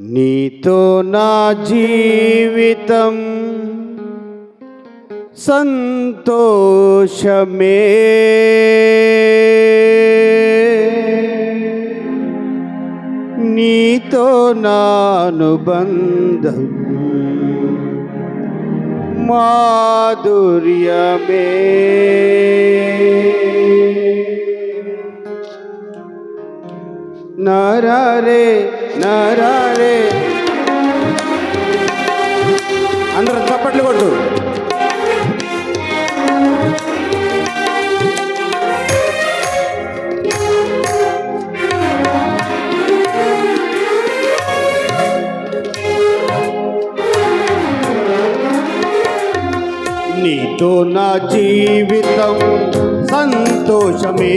నీతో నా జీవితం సంతోషమే. నీతో నానుబంధం మాధుర్యమే. నరారే నరారే. అందరూ చప్పట్లు కొట్టు. నీతో నా జీవితం సంతోషమే.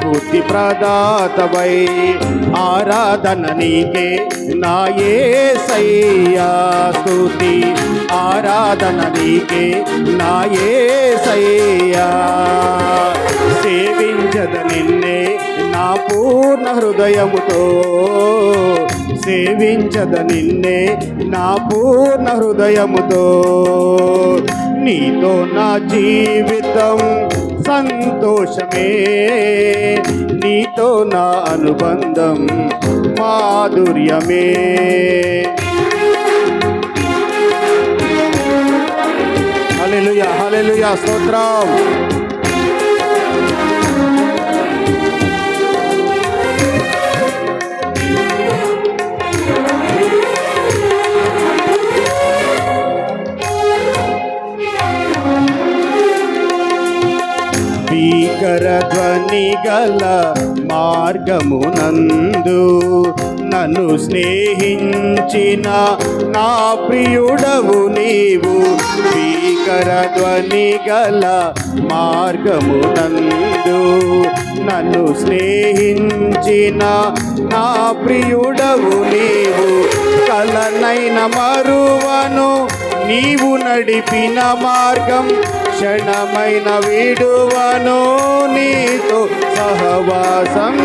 స్ఫూర్తి ప్రదాతవై. ఆరాధన నీకే నా యేసయ్యా ఆరాధన నీకే నా యేసయ్యా సేవించద నిన్నే నా పూర్ణ హృదయముతో. సేవించద నిన్నే నా పూర్ణ హృదయముతో. నీతో నా జీవితం సంతోషమే. నీతో నా అనుబంధం మాధుర్యమే. హలెలుయా హలెలుయా స్తోత్రం. గల మార్గమునందు నన్ను స్నేహించిన నా ప్రియుడవు నీవు. భీకర ధ్వని గల మార్గమునందు నన్ను స్నేహించిన నా ప్రియుడవు నీవు. కలనైన మరువను నీవు నడిపిన మార్గం క్షణమైన విడువను నీతో సహవాసం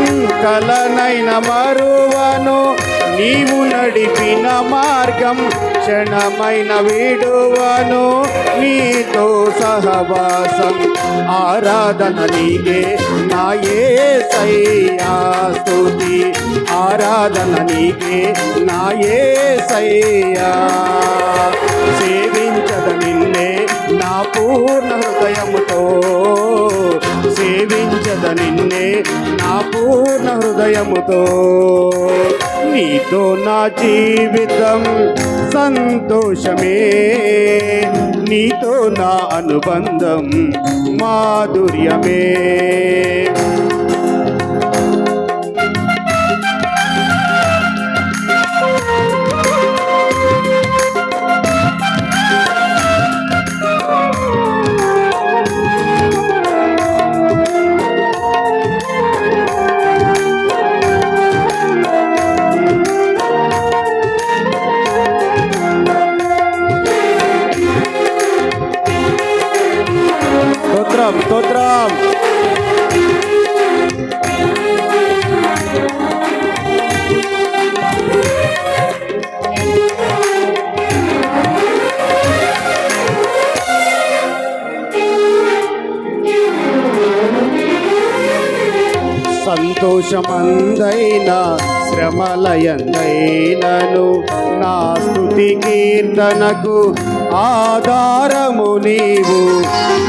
కలనైన మరువను. నీవు నడిపిన మార్గం క్షణమైన విడువను నీతో సహవాసం. ఆరాధన నీకే నా సయ్యా స్తుతి. ఆరాధన నీకే నాయే సయ్యా సేవించద నిన్నే నా పూర్ణ హృదయముతో. సేవించద నిన్నే నా పూర్ణ హృదయముతో. నీతో నా జీవితం సంతోషమే. నీతో నా అనుబంధం మాధుర్యమే. స్తోత్రం స్తోత్రం. సంతోషమందైనా శ్రమలయందైనను నా స్థుతి కీర్తనకు ఆధారము నీవు.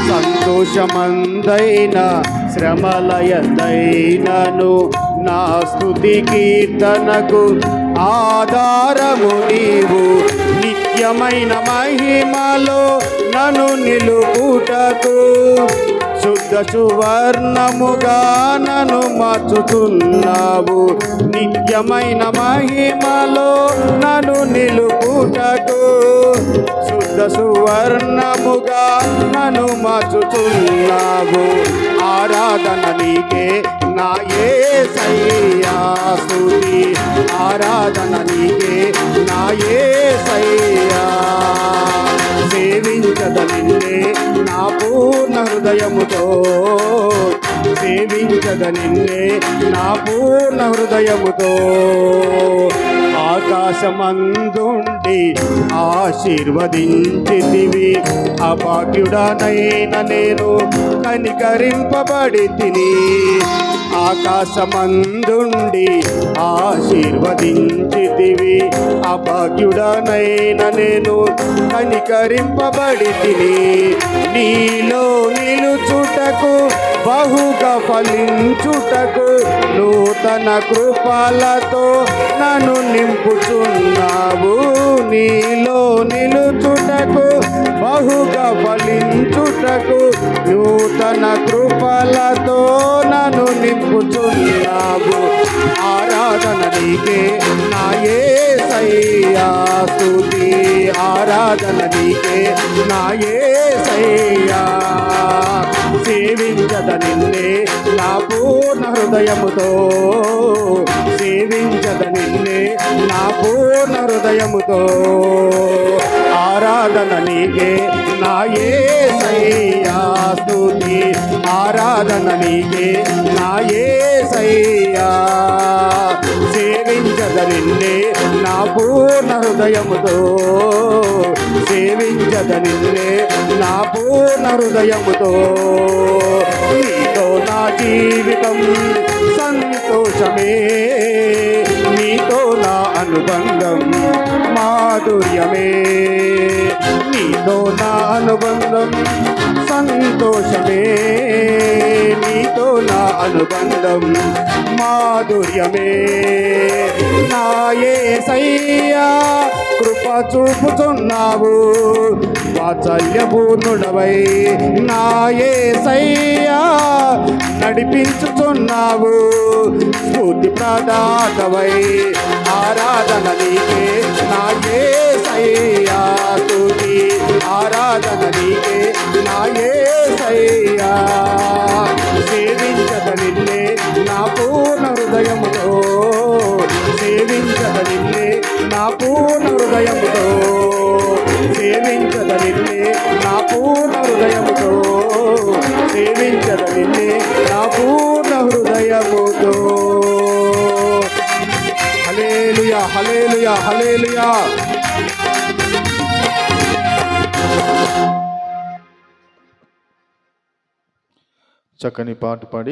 సంతోషమందైన శ్రమలయందైనను. నా స్థుతి కీర్తనకు ఆధారము నీవు. నిత్యమైన మహిమలో నన్ను నిలుపుటకు శుద్ధ సువర్ణముగా నన్ను మార్చుతున్నావు నిత్యమైన మహిమలో నన్ను నిలుపుటకు శుద్ధ సువర్ణముగా నన్ను మార్చుతున్నావు ఆరాధన నీకే నా ఏ స్తుతి. ఆరాధన నీకే నా ఏ సయ్యా. హృదయముతో సేవించద నిన్నే నా పూర్ణ హృదయముతో ఆకాశమందుండి ఆశీర్వదించితివి. అభాగ్యుడనైన నేను కనికరింపబడి తిని ఆకాశమందుండి ఆశీర్వదించితివి. అభాగ్యుడనైన నేను కనికరింపబడి తిని నీలో నిలుచుటకు బహుగా ఫలించుటకు నూతన కృపలతో నన్ను నింపుచున్నావు. నీలో నిలుచుటకు బహుగా ఫలించుటకు నూతన కృపలతో నన్ను నింపుచున్నావు. ఆరాధన నీకే నా ఏ స్థుతి ఆరాధన నీకే నా ఏ సేవించద నిన్నే నా పూర్ణ హృదయముతో సేవించద నిన్నే. నా పూర్ణ హృదయముతో ఆరాధన నీకే. నా ఏ స్తుతి. ఆరాధన నీకే. నా ఏ సేవించద నిన్నే. నా పూర్ణ హృదయముతో సేవించద నిన్నే. నా పూర్ణ హృదయముతో జీవితం సంతోషమే. నీతో నా అనుబంధం మాధుర్యమే. నీతో నా అనుబంధం సంతోషమే. నీతో నా అనుబంధం మాధుర్యమే. నాయే సయ్యా కృప చూపుతున్నావు వాత్సల్యపూర్ణుడవై నాయే సయ్యా. నడిపించుతున్నావు. స్ఫూర్తి ప్రదాతవై ఆరాధన నీకే నాయే సయ్యా స్తుతి ఆరాధన నీకే నాయే సయ్యా. సేవించద నిన్నే నా పూర్ణ హృదయముతో. సేవించద నిన్నే నా పూర్ణ హృదయముతో. సేవించద నిన్నే నా పూర్ణ హృదయముతో. సేవించద నిన్నే నా హృదయముతో హలేలుయా హలేలుయా హలేలుయా చక్కని పాట పాడి